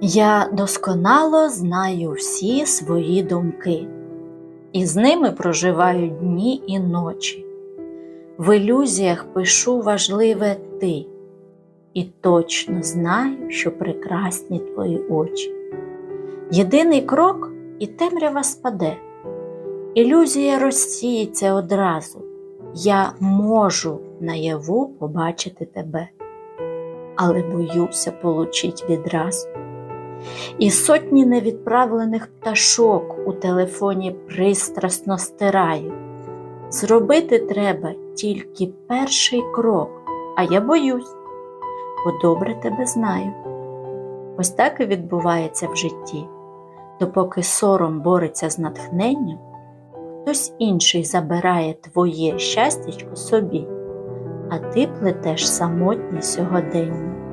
Я досконало знаю всі свої думки, і з ними проживаю дні і ночі. В ілюзіях пишу важливе ти, і точно знаю, що прекрасні твої очі. Єдиний крок і темрява спаде. Ілюзія розсіється одразу. Я можу наяву побачити тебе, але боюся получить відразу. І сотні невідправлених пташок у телефоні пристрасно стираю. Зробити треба тільки перший крок, а я боюсь, бо добре тебе знаю. Ось так і відбувається в житті. Допоки сором бореться з натхненням, хтось інший забирає твоє щастячко собі, а ти плетеш самотнє сьогодення.